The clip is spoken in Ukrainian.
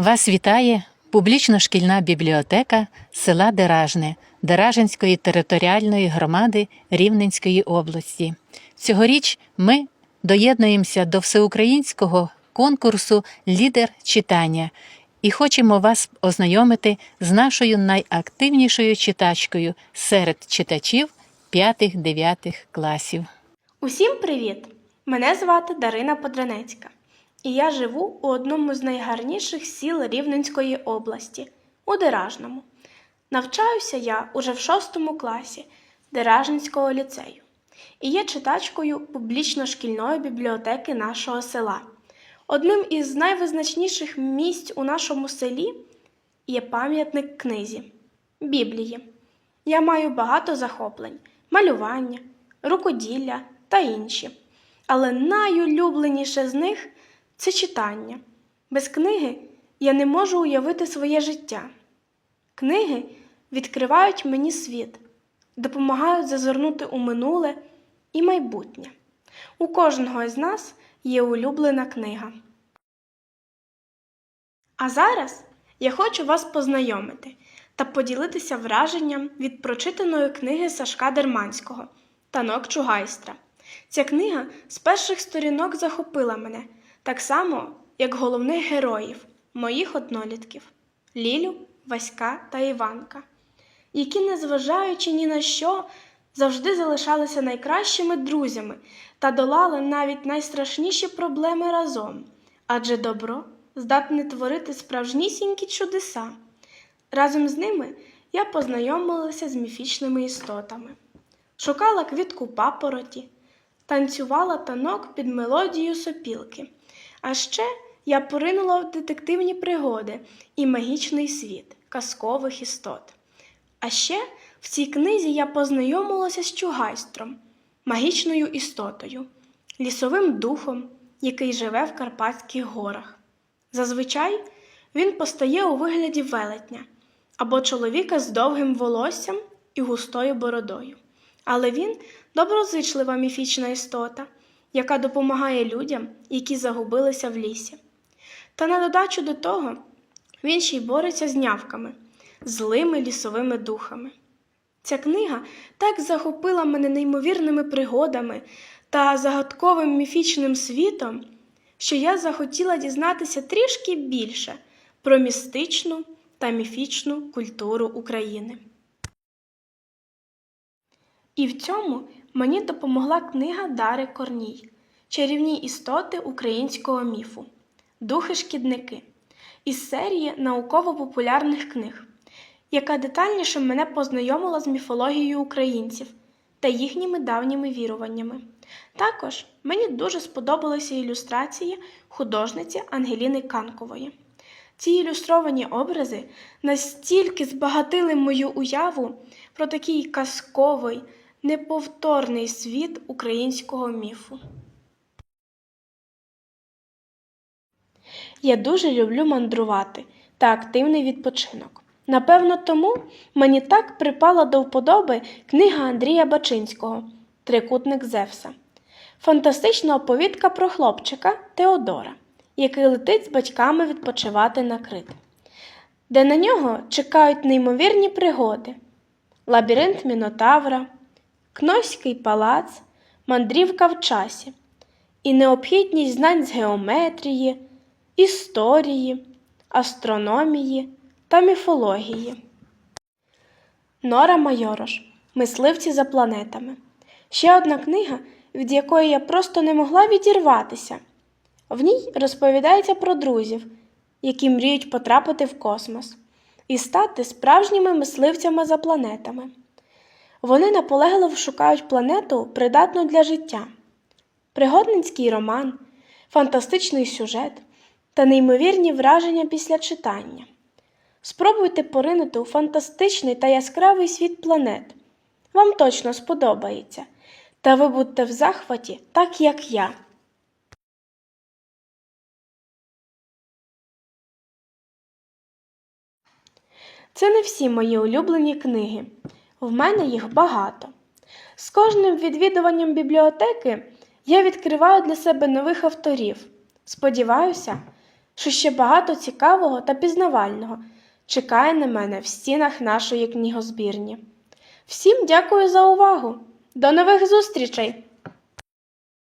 Вас вітає публічно-шкільна бібліотека села Деражне Деражинської територіальної громади Рівненської області. Цьогоріч ми доєднуємося до всеукраїнського конкурсу Лідер читання і хочемо вас ознайомити з нашою найактивнішою читачкою серед читачів 5-9 класів. Усім привіт! Мене звати Дарина Подранецька, і я живу у одному з найгарніших сіл Рівненської області у Деражному. Навчаюся я уже в шостому класі Деражненського ліцею і є читачкою публічно-шкільної бібліотеки нашого села. Одним із найвизначніших місць у нашому селі є пам'ятник книзі Біблії. Я маю багато захоплень, малювання, рукоділля та інші. Але найулюбленіше з них це читання. Без книги я не можу уявити своє життя. Книги відкривають мені світ, допомагають зазирнути у минуле і майбутнє. У кожного з нас є улюблена книга. А зараз я хочу вас познайомити та поділитися враженням від прочитаної книги Сашка Дерманського Танок Чугайстра. Ця книга з перших сторінок захопила мене, так само, як головних героїв, моїх однолітків Лілю, Васька та Іванка, які, незважаючи ні на що, завжди залишалися найкращими друзями та долали навіть найстрашніші проблеми разом, адже добро здатне творити справжнісінькі чудеса. Разом з ними я познайомилася з міфічними істотами, шукала квітку папороті, танцювала танок під мелодію сопілки. А ще я поринула в детективні пригоди і магічний світ казкових істот. А ще в цій книзі я познайомилася з чугайстром, магічною істотою, лісовим духом, який живе в Карпатських горах. Зазвичай він постає у вигляді велетня або чоловіка з довгим волоссям і густою бородою. Але він доброзичлива міфічна істота, яка допомагає людям, які загубилися в лісі. Та на додачу до того він ще й бореться з нявками, злими лісовими духами. Ця книга так захопила мене неймовірними пригодами та загадковим міфічним світом, що я захотіла дізнатися трішки більше про містичну та міфічну культуру України. І в цьому мені допомогла книга Дари Корній Чарівні істоти українського міфу Духи-шкідники із серії науково-популярних книг, яка детальніше мене познайомила з міфологією українців та їхніми давніми віруваннями. Також мені дуже сподобалися ілюстрації художниці Ангеліни Канкової. Ці ілюстровані образи настільки збагатили мою уяву про такий казковий, неповторний світ українського міфу. Я дуже люблю мандрувати та активний відпочинок. Напевно, тому мені так припала до вподоби книга Андрія Бачинського Трикутник Зевса. Фантастична оповідка про хлопчика Теодора, який летить з батьками відпочивати на Крит, де на нього чекають неймовірні пригоди, лабіринт Мінотавра, Кнойський палац, мандрівка в часі і необхідність знань з геометрії, історії, астрономії та міфології. Нора Майорош Мисливці за планетами. Ще одна книга, від якої я просто не могла відірватися. В ній розповідається про друзів, які мріють потрапити в космос і стати справжніми мисливцями за планетами. Вони наполегливо шукають планету, придатну для життя, пригодницький роман, фантастичний сюжет та неймовірні враження після читання. Спробуйте поринути у фантастичний та яскравий світ планет. Вам точно сподобається, та ви будете в захваті, так як я. Це не всі мої улюблені книги. В мене їх багато. З кожним відвідуванням бібліотеки я відкриваю для себе нових авторів. Сподіваюся, що ще багато цікавого та пізнавального чекає на мене в стінах нашої книгозбірні. Всім дякую за увагу! До нових зустрічей!